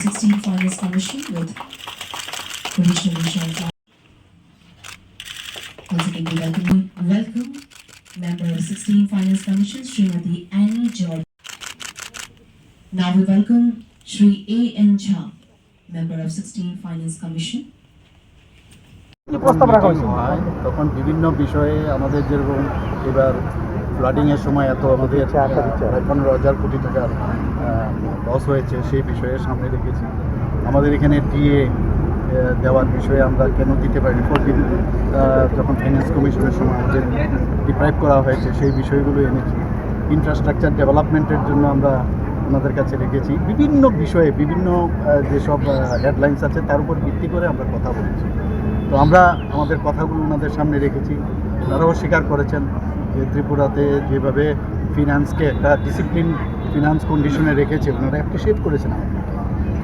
16 Finance Commission with Commissioner Vishal Once again, we welcome, welcome member of 16 Finance Commission, Srimati Annie George. Now we welcome Shri A. N. Jha, member of 16 Finance Commission. কি প্রস্তাব রাখা হয়েছে meeting হয় তখন বিভিন্ন বিষয়ে আমাদের যেরকম এবার ফ্লাডিং এর সময় এত আমাদের পনেরো হাজার কোটি টাকার লস হয়েছে সেই বিষয়ে সামনে রেখেছি আমাদের এখানে ডিএ দেওয়ার বিষয়ে আমরা কেন দিতে পারিনি? ফোরটিন যখন ফাইন্যান্স কমিশনের সময় আমাদের ডিপ্রাইভ করা হয়েছে, সেই বিষয়গুলো এনেছি। ইনফ্রাস্ট্রাকচার ডেভেলপমেন্টের জন্য আমরা ওনাদের কাছে রেখেছি। বিভিন্ন বিষয়ে, বিভিন্ন যেসব হেডলাইন্স আছে, তার উপর ভিত্তি করে আমরা কথা বলেছি। তো আমরা আমাদের কথাগুলো ওনাদের সামনে রেখেছি। ওনারাও স্বীকার করেছেন যে ত্রিপুরাতে যেভাবে ফিনান্সকে একটা ডিসিপ্লিন ফিনান্স কন্ডিশনে রেখেছে ওনারা অ্যাপ্রিসিয়েট করেছেন।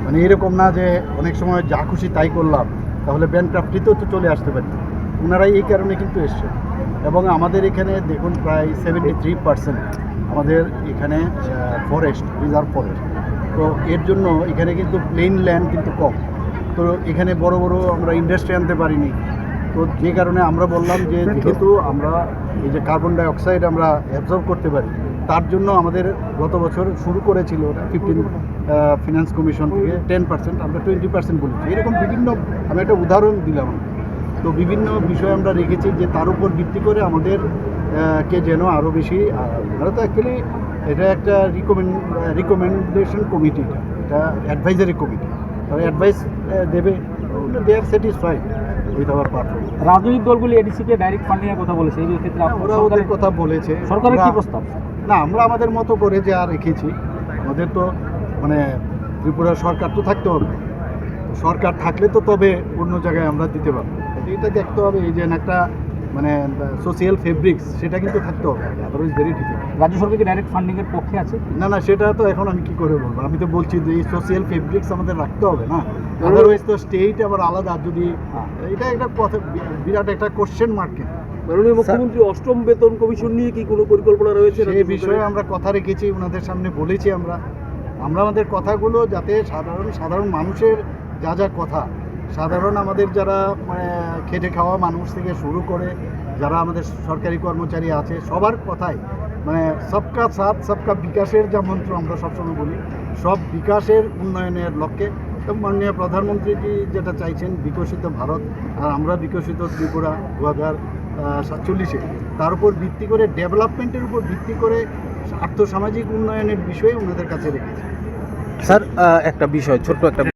মানে এরকম না যে অনেক সময় যা খুশি তাই করলাম তাহলে ব্যাংক্রাফটিতেও তো চলে আসতে পারি। ওনারা এই কারণে কিন্তু এসছে এবং আমাদের এখানে দেখুন প্রায় সেভেন্টি থ্রি পার্সেন্ট আমাদের এখানে ফরেস্ট রিজার্ভ ফরেস্ট তো এর জন্য এখানে কিন্তু প্লেন ল্যান্ড কিন্তু কম। তো এখানে বড় বড় আমরা ইন্ডাস্ট্রি আনতে পারিনি। তো যে কারণে আমরা বললাম যে যেহেতু আমরা এই যে কার্বন ডাই অক্সাইড আমরা অ্যাবজর্ব করতে পারি তার জন্য আমাদের গত বছর শুরু করেছিল ফিফটিন ফিনান্স কমিশন থেকে টেন পার্সেন্ট আমরা টোয়েন্টি পার্সেন্ট বলেছি। এরকম বিভিন্ন আমি একটা উদাহরণ দিলাম। তো বিভিন্ন বিষয় আমরা রেখেছি যে তার উপর ভিত্তি করে আমাদের কে যেন আরও বেশি আমরা তো অ্যাকচুয়ালি এটা একটা রিকমেন্ড রিকমেন্ডেশন কমিটি এটা অ্যাডভাইজারি কমিটি তারা অ্যাডভাইস দেবে they are satisfied with our performance রাজনৈতিক দলগুলি এডিসিকে ডাইরেক্ট ফান্ডিং এর কথা বলেছে এই ক্ষেত্রে ওরা ওদের কথা বলেছে। সরকারের কি প্রস্তাব? না আমরা আমাদের মতো করে যে আর রেখেছি আমাদের তো মানে ত্রিপুরা সরকার তো থাকতে হবে। সরকার থাকলে তো তবে অন্য জায়গায় আমরা দিতে পারব। এটা দেখতে হবে এই যে একটা মানে সোশিয়াল ফেব্রিক্স সেটা কিন্তু থাকতে হবে আদারওয়াইজ ভেরি ডিফিকাল্ট রাজ্য সরকার কি ডাইরেক্ট ফান্ডিং এর পক্ষে আছে? না না সেটা তো এখন আমি কি করে বলব? আমি তো বলছি যে এই সোশিয়াল ফেব্রিক্স আমাদের রাখতে হবে না। আদারওয়াইজ তো স্টেট আবার আলাদা যদি এটা একটা কথা বিরাট একটা কোশ্চেন মার্ক মাননীয় মুখ্যমন্ত্রী অষ্টম বেতন কমিশন নিয়ে কি কোনো পরিকল্পনা রয়েছে সেই বিষয়ে আমরা কথা রেখেছি ওনাদের সামনে বলেছি আমরা। আমরা আমাদের কথাগুলো যাতে সাধারণ সাধারণ মানুষের যা যা কথা সাধারণ আমাদের যারা মানে খেটে খাওয়া মানুষ থেকে শুরু করে যারা আমাদের সরকারি কর্মচারী আছে, সবার কথাই মানে সবকা সাথ, সবকা বিকাশের যা মন্ত্র আমরা সবসময় বলি, সব বিকাশের উন্নয়নের লক্ষ্যে তো মাননীয় প্রধানমন্ত্রীজি যেটা চাইছেন, বিকশিত ভারত, আর আমরা বিকশিত ত্রিপুরা দু হাজার সাতচল্লিশে, তার উপর ভিত্তি করে, ডেভেলপমেন্টের উপর ভিত্তি করে আর্থসামাজিক উন্নয়নের বিষয়ে ওনাদের কাছে রেখেছে। স্যার একটা বিষয়, ছোট্ট একটা